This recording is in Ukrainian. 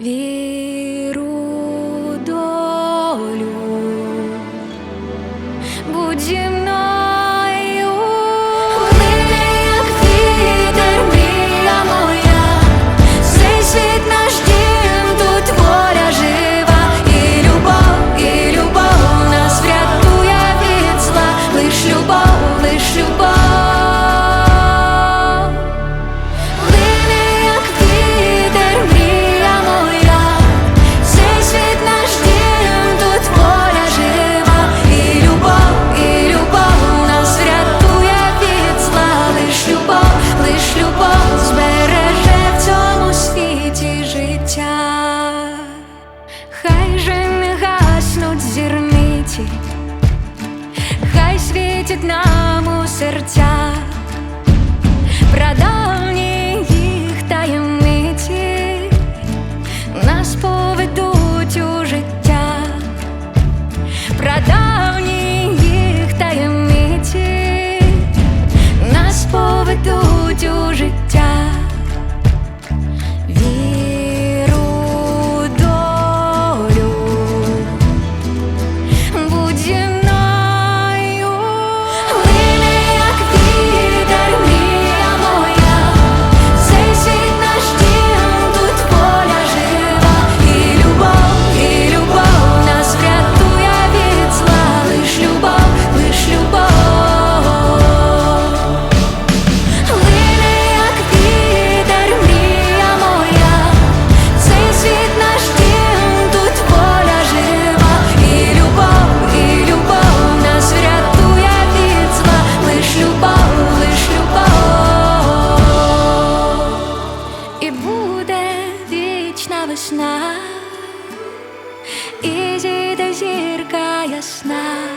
віру долю. Будь зі мною. хай світить нам у серця. і зійде зірка ясна.